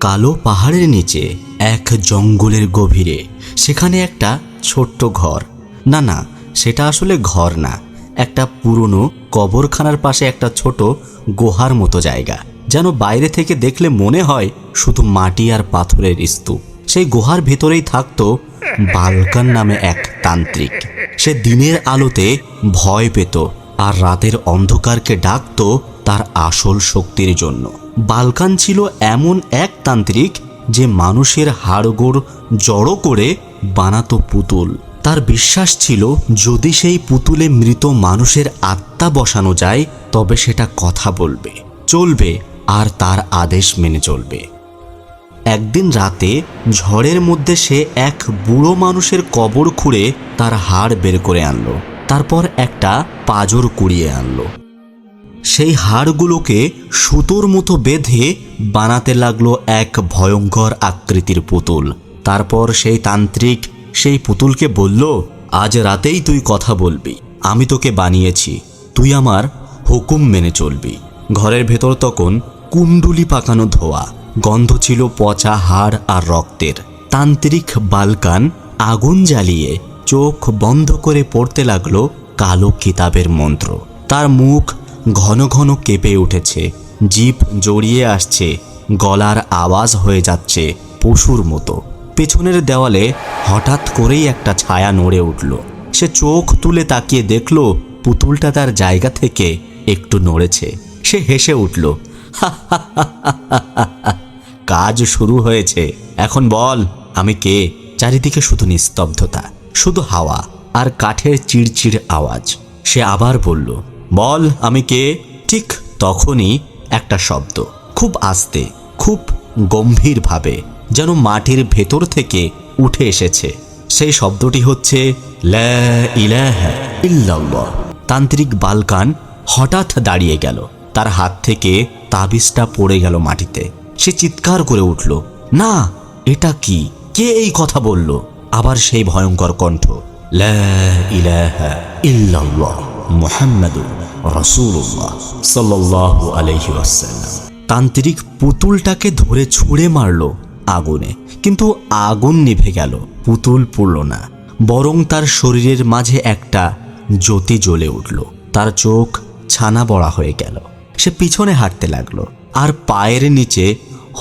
কালো পাহাড়ের নিচে এক জঙ্গলের গভীরে, সেখানে একটা ছোট্ট ঘর। না না, সেটা আসলে ঘর না, একটা পুরনো কবরখানার পাশে একটা ছোট গুহার মতো জায়গা, যেন বাইরে থেকে দেখলে মনে হয় শুধু মাটি আর পাথরের স্তূপ। সেই গুহার ভেতরেই থাকতো বালকান নামে এক তান্ত্রিক। সে দিনের আলোতে ভয় পেত আর রাতের অন্ধকারকে ডাকতো তার আসল শক্তির জন্য। বালকান ছিল এমন এক তান্ত্রিক যে মানুষের হাড়গোড় জড়ো করে বানাতো পুতুল। তার বিশ্বাস ছিল, যদি সেই পুতুলে মৃত মানুষের আত্মা বসানো যায়, তবে সেটা কথা বলবে, চলবে, আর তার আদেশ মেনে চলবে। একদিন রাতে ঝড়ের মধ্যে সে এক বুড়ো মানুষের কবর খুঁড়ে তার হাড় বের করে আনলো। তারপর একটা পাজর কুড়িয়ে আনলো। সেই হাড়গুলোকে সুতোর মতো বেঁধে বানাতে লাগল এক ভয়ঙ্কর আকৃতির পুতুল। তারপর সেই তান্ত্রিক সেই পুতুলকে বলল, আজ রাতেই তুই কথা বলবি। আমি তোকে বানিয়েছি। তুই আমার হুকুম মেনে চলবি। ঘরের ভেতর তখন কুণ্ডুলি পাকানো ধোয়া, গন্ধ ছিল পচা হাড় আর রক্তের। তান্ত্রিক বালকান আগুন জ্বালিয়ে চোখ বন্ধ করে পড়তে লাগল কালো কিতাবের মন্ত্র। তার মুখ ঘন ঘন কেঁপে উঠেছে। জিভ জড়িয়ে আসছে। গলার আওয়াজ হয়ে যাচ্ছে পশুর মতো। পেছনের দেওয়ালে হঠাৎ করেই একটা ছায়া নড়ে উঠল। সে চোখ তুলে তাকিয়ে দেখল, পুতুলটা তার জায়গা থেকে একটু নড়েছে। সে হেসে উঠল কাজ শুরু হয়েছে। এখন বল, আমি কে? চারিদিকে শুধু নিস্তব্ধতা, শুধু হাওয়া আর কাঠের চিড়চিড় আওয়াজ। সে আবার বলল বল, আমি কে? ঠিক তখনই একটা শব্দ, খুব আস্তে, খুব গম্ভীরভাবে, যেন মাটির ভেতর থেকে উঠে এসেছে। সেই শব্দটি হচ্ছে তান্ত্রিক বালকান হঠাৎ দাঁড়িয়ে গেল। তার হাত থেকে তাবিজটা পড়ে গেল মাটিতে। সে চিৎকার করে উঠল, না, এটা কি? কে এই কথা বলল? আবার সেই ভয়ঙ্কর কণ্ঠ ইলাহা ইল্লাল্লাহ মুহাম্মাদুর রাসূলুল্লাহ সাল্লাল্লাহু আলাইহি ওয়াসাল্লাম। তান্ত্রিক পুতুলটাকে ধরে ছুঁড়ে মারল আগুনে, কিন্তু আগুন নিভে গেল, পুতুল পুড়ল না। বরং তার শরীরের মাঝে একটা জ্যোতি জ্বলে উঠল, তার চোখ ছানা বড়া হয়ে গেল। সে পিছনে হাঁটতে লাগল আর পায়ের নিচে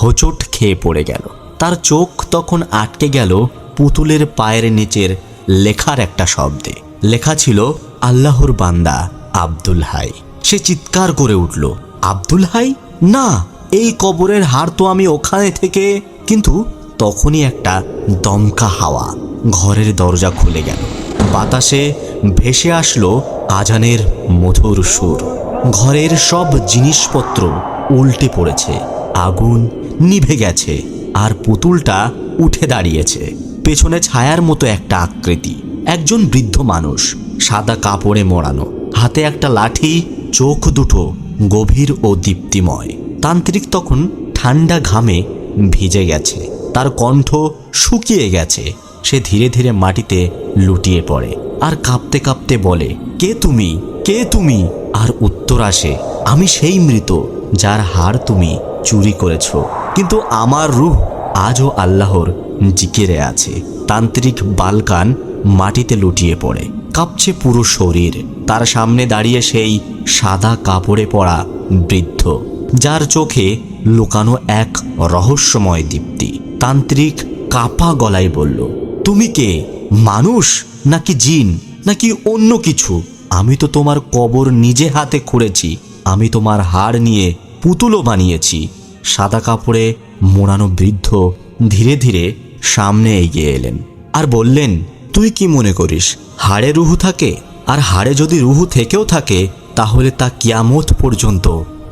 হোঁচট খেয়ে পড়ে গেল। তার চোখ তখন আটকে গেল পুতুলের পায়ের নিচের লেখার একটা শব্দে। লেখা ছিল, আল্লাহর বান্দা আব্দুল হাই। সে চিৎকার করে উঠল, আব্দুল হাই? না, এই কবরের হাড় তো আমি ওখানে থেকে কিন্তু তখনই একটা দমকা হাওয়া ঘরের দরজা খুলে গেল। বাতাসে ভেসে আসলো আজানের মধুর সুর। ঘরের সব জিনিসপত্র উল্টে পড়েছে, আগুন নিভে গেছে, আর পুতুলটা উঠে দাঁড়িয়েছে। পেছনে ছায়ার মতো একটা আকৃতি, একজন বৃদ্ধ মানুষ, সাদা কাপড়ে মোড়ানো। হাতে একটা লাঠি, চোখ দুটো গভীর ও দীপ্তিময়। তান্ত্রিক তখন ঠান্ডা ঘামে ভিজে গেছে। তার কণ্ঠ শুকিয়ে গেছে। সে ধীরে ধীরে মাটিতে লুটিয়ে পড়ে। আর কাঁপতে কাঁপতে বলে, কে তুমি? কে তুমি? আর উত্তর আসে, আমি সেই মৃত, যার হাড় তুমি চুরি করেছ। কিন্তু আমার রূহ আজও আল্লাহর জিকিরে আছে। তান্ত্রিক বালকান মাটিতে লুটিয়ে পড়ে। কাঁপছে পুরো শরীর। তার সামনে দাঁড়িয়ে সেই সাদা কাপড়ে পরা বৃদ্ধ, যার চোখে লুকানো এক রহস্যময় দীপ্তি। তান্ত্রিক কাপা গলায় বলল, তুমি কে? মানুষ? নাকি জিন? নাকি অন্য কিছু? আমি তো তোমার কবর নিজে হাতে খুঁড়েছি। আমি তোমার হাড় নিয়ে পুতুলও বানিয়েছি। সাদা কাপড়ে মোড়ানো বৃদ্ধ ধীরে ধীরে সামনে এগিয়ে এলেন আর বললেন, তুই কি মনে করিস, হাড়ে রুহু থাকে? আর হাড়ে যদি রুহু থেকেও থাকে, তাহলে তা কিয়ামত পর্যন্ত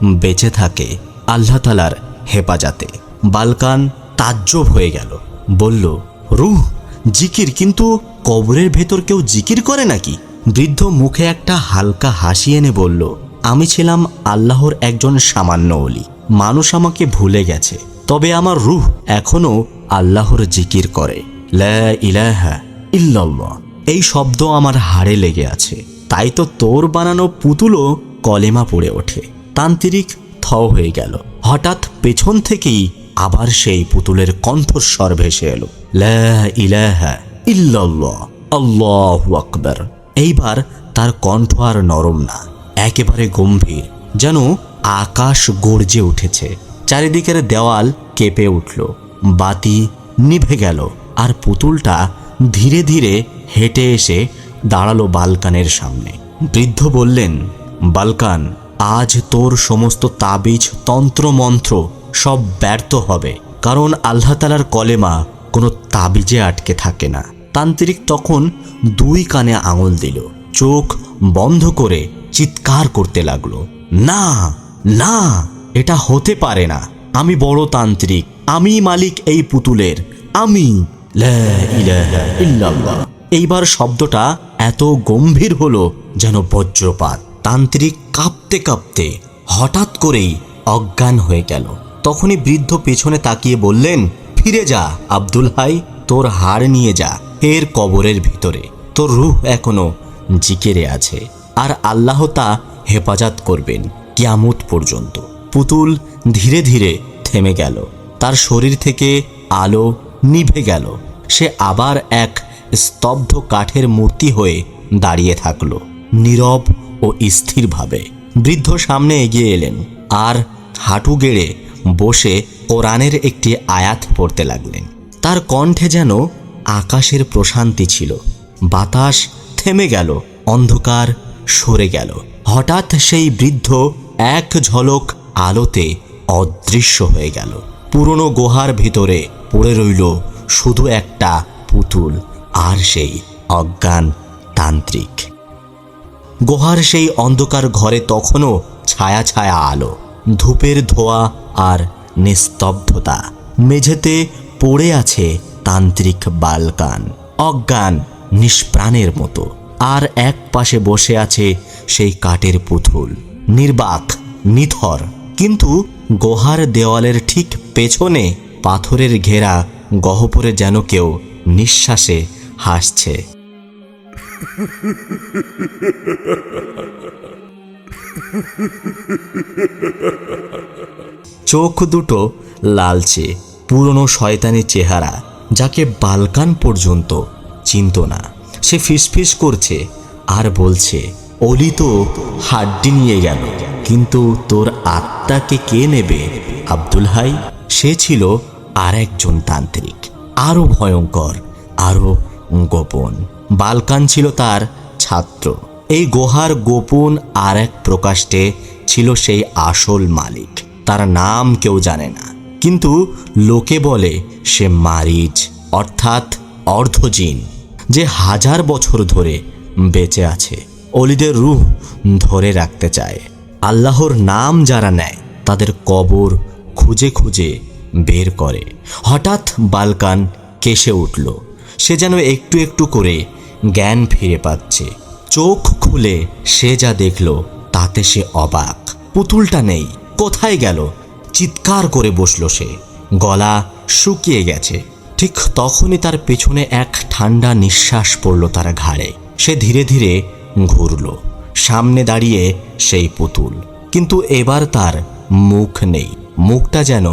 বেঁচে থাকে। আল্লাহ তালার হেফাজতে। বালকান তাজ্জব হয়ে গেল। বলল, রুহ, জিকির, কিন্তু কবরের ভেতর কেউ জিকির করে নাকি? বৃদ্ধ মুখে একটা হালকা হাসি এনে বলল, আমি ছিলাম আল্লাহর একজন সামান্য অলি মানুষ আমাকে ভুলে গেছে। তবে আমার রুহ এখনও আল্লাহর জিকির করে। লা ইলাহা ইল্লাল্লাহ। এই শব্দ আমার হাড়ে লেগে আছে। তাই তো তোর বানানো পুতুলও কলেমা পড়ে ওঠে। তান্ত্রিক থ হয়ে গেল। হঠাৎ পেছন থেকেই আবার সেই পুতুলের কণ্ঠস্বর ভেসে এলো। ইলাহা আকবার। এইবার তার কণ্ঠ আর নরম না। একেবারে গম্ভীর, যেন আকাশ গর্জে উঠেছে। চারিদিকের দেওয়াল কেঁপে উঠল। বাতি নিভে গেল। আর পুতুলটা ধীরে ধীরে হেঁটে এসে দাঁড়াল বালকানের সামনে। বৃদ্ধ বললেন, বালকান, আজ তোর সমস্ত তাবিজ তন্ত্রমন্ত্র সব ব্যর্থ হবে। কারণ আল্লাহ তালার কলেমা কোনো তাবিজে আটকে থাকে না। তান্ত্রিক তখন দুই কানে আঙুল দিল, চোখ বন্ধ করে চিৎকার করতে লাগল, না না, এটা হতে পারে না। আমি বড় তান্ত্রিক, আমি মালিক এই পুতুলের, আমি ইল্লাল্লাহ। এইবার শব্দটা এত গম্ভীর হলো যেন বজ্রপাত। তান্ত্রিক কাঁপতে কাঁপতে হঠাৎ করেই অজ্ঞান হয়ে গেল। তখনই বৃদ্ধ পেছনে তাকিয়ে বললেন, ফিরে যা আব্দুল হাই তোর হাড় নিয়ে যা এর কবরের ভিতরে। তোর রুহ এখনও জিকেরে আছে। আর আল্লাহ তা হেফাজত করবেন কিয়ামত পর্যন্ত। পুতুল ধীরে ধীরে থেমে গেল। তার শরীর থেকে আলো নিভে গেল। সে আবার এক স্তব্ধ কাঠের মূর্তি হয়ে দাঁড়িয়ে থাকল, নীরব ও স্থিরভাবে। বৃদ্ধ সামনে এগিয়ে এলেন আর হাঁটু গেড়ে বসে কোরআনের একটি আয়াত পড়তে লাগলেন। তার কণ্ঠে যেন আকাশের প্রশান্তি ছিল। বাতাস থেমে গেল, অন্ধকার সরে গেল। হঠাৎ সেই বৃদ্ধ এক ঝলক আলোতে অদৃশ্য হয়ে গেল। পুরনো গুহার ভিতরে পড়ে রইল শুধু একটা পুতুল। আর সেই অজ্ঞান তান্ত্রিক। গুহার সেই অন্ধকার ঘরে তখনও ছায়া ছায়া আলো, ধূপের ধোয়া আর নিস্তব্ধতা। মেঝেতে পড়ে আছে তান্ত্রিক বালকান, অজ্ঞান নিষ্প্রাণের মতো। আর এক পাশে বসে আছে সেই কাঠের পুতুল, নির্বাক, নিথর। কিন্তু গুহার দেওয়ালের ঠিক পেছনে পাথরের ঘেরা গহ্বরে যেন কেউ নিঃশ্বাসে হাসছে। চোখ দুটো লালচে, পুরনো শয়তানি চেহারা, যাকে বালকান পর্যন্ত চিনত না। সে ফিসফিস করছে আর বলছে, অলি তো হাড্ডি নিয়ে গেল, কিন্তু তোর আত্মাকে কে নেবে, আব্দুল হাই? সে ছিল আর একজন তান্ত্রিক। আরও ভয়ঙ্কর আরও গোপন। বালকান ছিল তার ছাত্র। এই গুহার গোপন আর এক প্রকাষ্টে ছিল সেই আসল মালিক। তার নাম কেউ জানে না। কিন্তু লোকে বলে সে মারিচ, অর্থাৎ অর্ধজিন, যে হাজার বছর ধরে বেঁচে আছে। অলিদের রূহ ধরে রাখতে চায়। আল্লাহর নাম যারা নেয়, তাদের কবর খুঁজে খুঁজে বের করে। হঠাৎ বালকান কেসে উঠল। সে যেন একটু একটু করে জ্ঞান ফিরে পাচ্ছে। চোখ খুলে সে যা দেখল, তাতে সে অবাক। পুতুলটা নেই, কোথায় গেল? চিৎকার করে বসল সে। গলা শুকিয়ে গেছে। ঠিক তখনই তার পেছনে এক ঠান্ডা নিঃশ্বাস পড়ল তার ঘাড়ে। সে ধীরে ধীরে ঘুরল। সামনে দাঁড়িয়ে সেই পুতুল। কিন্তু এবার তার মুখ নেই। মুখটা যেন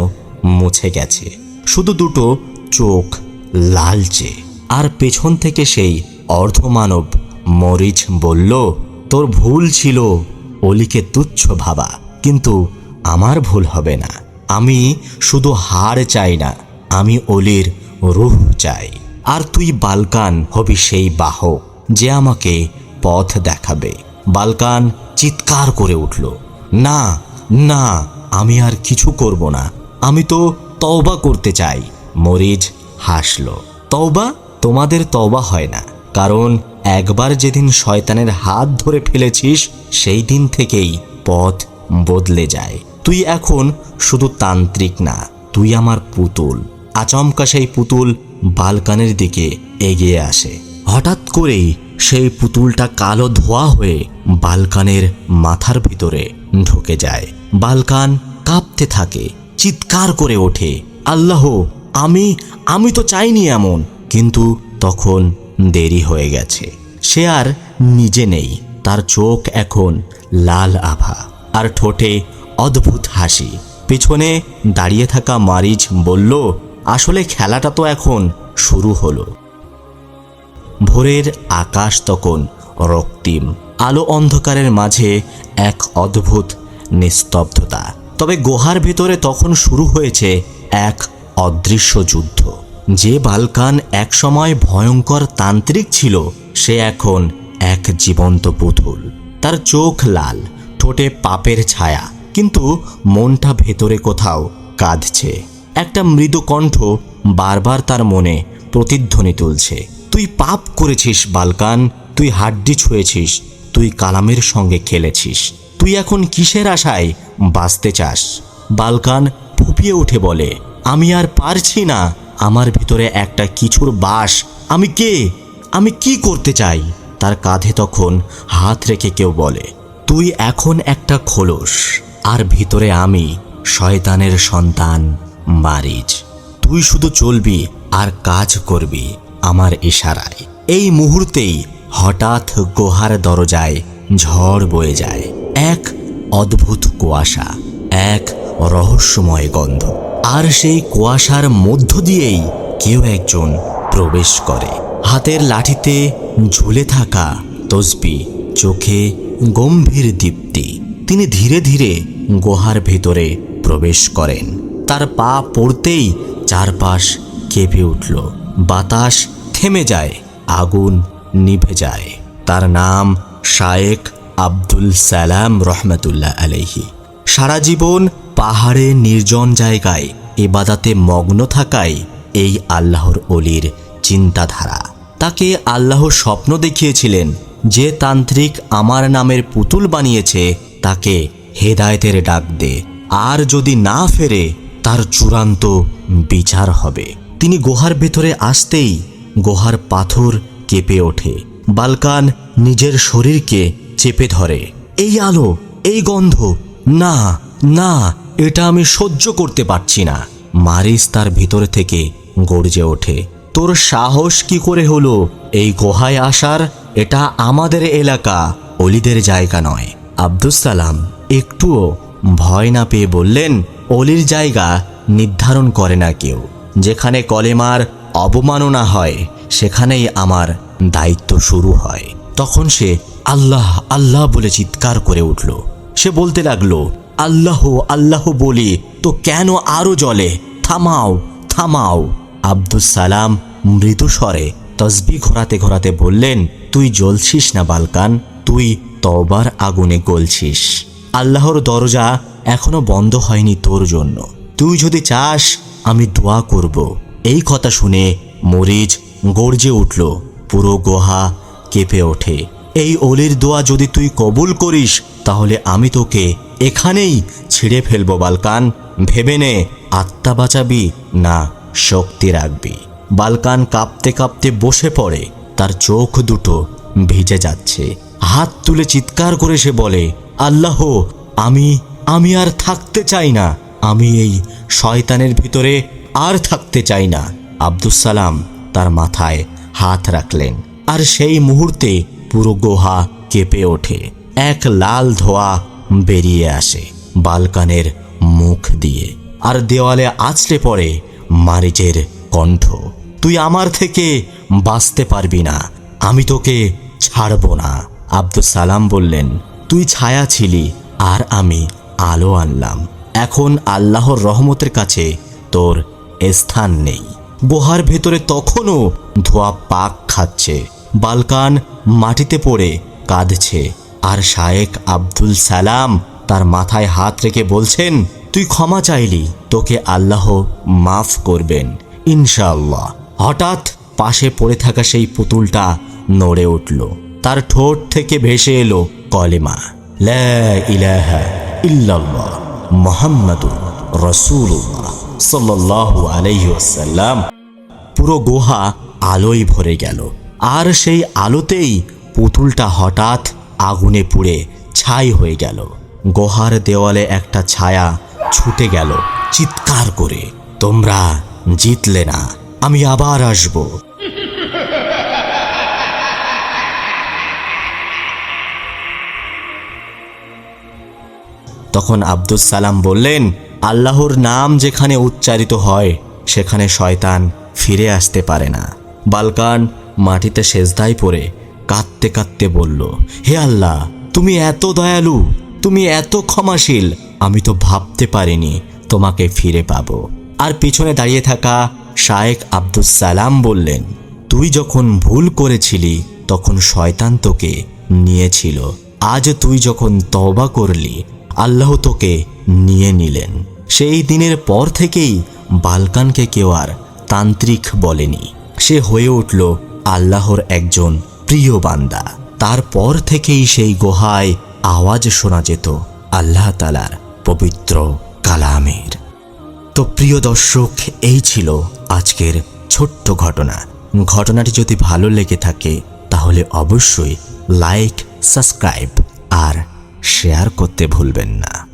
মুছে গেছে। শুধু দুটো চোখ লালচে। আর পেছন থেকে সেই অর্ধমানব মরিচ বলল, তোর ভুল ছিল, অলিকে তুচ্ছ ভাবা। কিন্তু আমার ভুল হবে না। আমি শুধু হার চাই না, আমি অলির রুহ চাই। আর তুই বালকান হবি সেই বাহক যে আমাকে পথ দেখাবে। বালকান চিৎকার করে উঠল, না না, আমি আর কিছু করব না। আমি তো তওবা করতে চাই। মরিজ হাসল, তওবা? তোমাদের তবা হয় না, কারণ একবার যেদিন শয়তানের হাত ধরে ফেলেছিস, সেই দিন থেকেই পথ বদলে যায়। তুই এখন শুধু তান্ত্রিক না, তুই আমার পুতুল। আচমকা সেই পুতুল বালকানের দিকে এগিয়ে আসে। হঠাৎ করেই সেই পুতুলটা কালো ধোয়া হয়ে বালকানের মাথার ভিতরে ঢুকে যায়। বালকান কাঁপতে থাকে, চিৎকার করে ওঠে, আল্লাহ, আমি আমি তো চাইনি এমন। কিন্তু তখন দেরি হয়ে গেছে। সে আর নিজে নেই, তার চোখ এখন লাল আভা আর ঠোঁটে অদ্ভুত হাসি। পেছনে দাঁড়িয়ে থাকা মারিচ বলল, আসলে খেলাটা তো এখন শুরু হলো। ভোরের আকাশ তখন রক্তিম, আলো অন্ধকারের মাঝে এক অদ্ভুত নিস্তব্ধতা। তবে গুহার ভেতরে তখন শুরু হয়েছে এক অদৃশ্য যুদ্ধ। যে বালকান একসময় ভয়ঙ্কর তান্ত্রিক ছিল, সে এখন এক জীবন্ত পুতুল। তার চোখ লাল, ঠোঁটে পাপের ছায়া, কিন্তু মনটা ভেতরে কোথাও কাঁদছে। একটা মৃদু কণ্ঠ বারবার তার মনে প্রতিধ্বনি তুলছে। তুই পাপ করেছিস, বালকান, তুই হাড্ডি ছুঁয়েছিস, তুই কালামের সঙ্গে খেলেছিস, তুই এখন কিসের আশায় বাঁচতে চাস? বালকান ফুপিয়ে উঠে বলে, আমি আর পারছি না আমার ভিতরে একটা কিছুর বাস। আমি কে? আমি কি করতে চাই? তার কাঁধে তখন হাত রেখে কেউ বলে, তুই এখন একটা খোলস, আর ভিতরে আমি শয়তানের সন্তান মারিজ তুই শুধু চলবি আর কাজ করবি আমার ইশারায়। এই মুহূর্তেই হঠাৎ গুহার দরজায় ঝড় বয়ে যায়। এক অদ্ভুত কুয়াশা, এক রহস্যময় গন্ধ। আর সেই কুয়াশার মধ্য দিয়েই কেউ একজন প্রবেশ করে। হাতের লাঠিতে ঝুলে থাকা তসবি, চোখে গম্ভীর দীপ্তি, তিনি ধীরে ধীরে গুহার ভেতরে প্রবেশ করেন। তার পা পড়তেই চারপাশ কেঁপে উঠল। বাতাস থেমে যায়, আগুন নিভে যায়। তার নাম শায়েক আব্দুল সালাম রহমতুল্লাহ আলহি সারা জীবন পাহাড়ে নির্জন জায়গায় এবাদাতে মগ্ন থাকায় এই আল্লাহর অলির চিন্তাধারা। তাকে আল্লাহ স্বপ্ন দেখিয়েছিলেন যে তান্ত্রিক আমার নামের পুতুল বানিয়েছে, তাকে হেদায়তের ডাক দে। আর যদি না ফেরে, তার চূড়ান্ত বিচার হবে। তিনি গুহার ভেতরে আসতেই গুহার পাথর কেঁপে ওঠে। বালকান নিজের শরীরকে চেপে ধরে। এই আলো, এই গন্ধ, না না, এটা আমি সহ্য করতে পারছি না। মারিস তার ভিতর থেকে গর্জে ওঠে। তোর সাহস কি করে হলো? এই গুহায় আসার এটা আমাদের এলাকা, অলিদের জায়গা নয়। আব্দুস সালাম একটুও ভয় না পেয়ে বললেন, অলির জায়গা নির্ধারণ করে না কেউ। যেখানে কলেমার অবমাননা হয়, সেখানেই আমার দায়িত্ব শুরু হয়। তখন সে আল্লাহ আল্লাহ বলে চিৎকার করে উঠল। সে বলতে লাগল আল্লাহ আল্লাহ বলি, তো কেন আরও জলে থামাও থামাও। আব্দুস সালাম মৃদু স্বরে তসবি ঘোরাতে ঘোরাতে বললেন, তুই জ্বলছিস না, বালকান, তুই তবার আগুনে গলছিস। আল্লাহর দরজা এখনও বন্ধ হয়নি তোর জন্য। তুই যদি চাস, আমি দোয়া করব। এই কথা শুনে মরিচ গর্জে উঠল, পুরো গুহা কেঁপে ওঠে। এই অলির দোয়া যদি তুই কবুল করিস তাহলে আমি তোকে এখানেই ছিঁড়ে ফেলব, বালকান। ভেবে নে, আত্মা বাঁচাবি না শক্তি রাখবি। বালকান কাঁপতে কাঁপতে বসে পড়ে, তার চোখ দুটো ভিজে যাচ্ছে। হাত তুলে চিৎকার করে সে বলে, আল্লাহ, আমি আমি আর থাকতে চাই না। আমি এই শয়তানের ভিতরে আর থাকতে চাই না। আব্দুস সালাম তার মাথায় হাত রাখলেন। আর সেই মুহূর্তে পুরো গুহা কেঁপে ওঠে। এক লাল ধোয়া বেরিয়ে আসে বালকানের মুখ দিয়ে। আর দেওয়ালে আছড়ে পড়ে মারিচের কণ্ঠ। তুই আমার থেকে বাঁচতে পারবি না, আমি তোকে ছাড়ব না। আব্দুল সালাম বললেন, তুই ছায়া ছিলি আর আমি আলো আনলাম। এখন আল্লাহর রহমতের কাছে তোর স্থান নেই। গুহার ভেতরে তখনও ধোয়া পাক খাচ্ছে। বালকান মাটিতে পড়ে কাঁদছে। আর শায়েক আব্দুল সালাম তার মাথায় হাত রেখে বলছেন, তুই ক্ষমা চাইলি, তোকে আল্লাহ মাফ করবেন, ইনশাআল্লাহ। হঠাৎ পাশে পড়ে থাকা সেই পুতুলটা নড়ে উঠল। তার ঠোঁট থেকে ভেসে এলো কলেমা পুরো গুহা আলোয় ভরে গেল। আর সেই আলোতেই পুতুলটা হঠাৎ আগুনে পুড়ে ছাই হয়ে গেল। গুহার দেওয়ালে একটা ছায়া ছুটে গেল চিৎকার করে। তোমরা জিতলে না, আমি আবার আসব। তখন আব্দুস সালাম বললেন, আল্লাহর নাম যেখানে উচ্চারিত হয়, সেখানে শয়তান ফিরে আসতে পারে না। বালকান মাটিতে সেজদায় পড়ে কাঁদতে কাঁদতে বলল, হে আল্লাহ, তুমি এত দয়ালু, তুমি এত ক্ষমাশীল, আমি তো ভাবতে পারিনি তোমাকে ফিরে পাবো। আর পিছনে দাঁড়িয়ে থাকা শায়েক আব্দুস সালাম বললেন, তুই যখন ভুল করেছিলি, তখন শয়তান তোকে নিয়েছিল। আজ তুই যখন তবা করলি, আল্লাহ তোকে নিয়ে নিলেন। সেই দিনের পর থেকেই বালকানকে কেউ আর তান্ত্রিক বলেনি। সে হয়ে উঠল আল্লাহর একজন প্রিয় বান্দা, তারপর থেকেই সেই গুহায় আওয়াজ শোনা যেত আল্লাহ তালার পবিত্র কালামের। তো প্রিয় দর্শক, এই ছিল আজকের ছোট্ট ঘটনা। ঘটনাটি যদি ভালো লেগে থাকে, তাহলে অবশ্যই লাইক, সাবস্ক্রাইব আর শেয়ার করতে ভুলবেন না।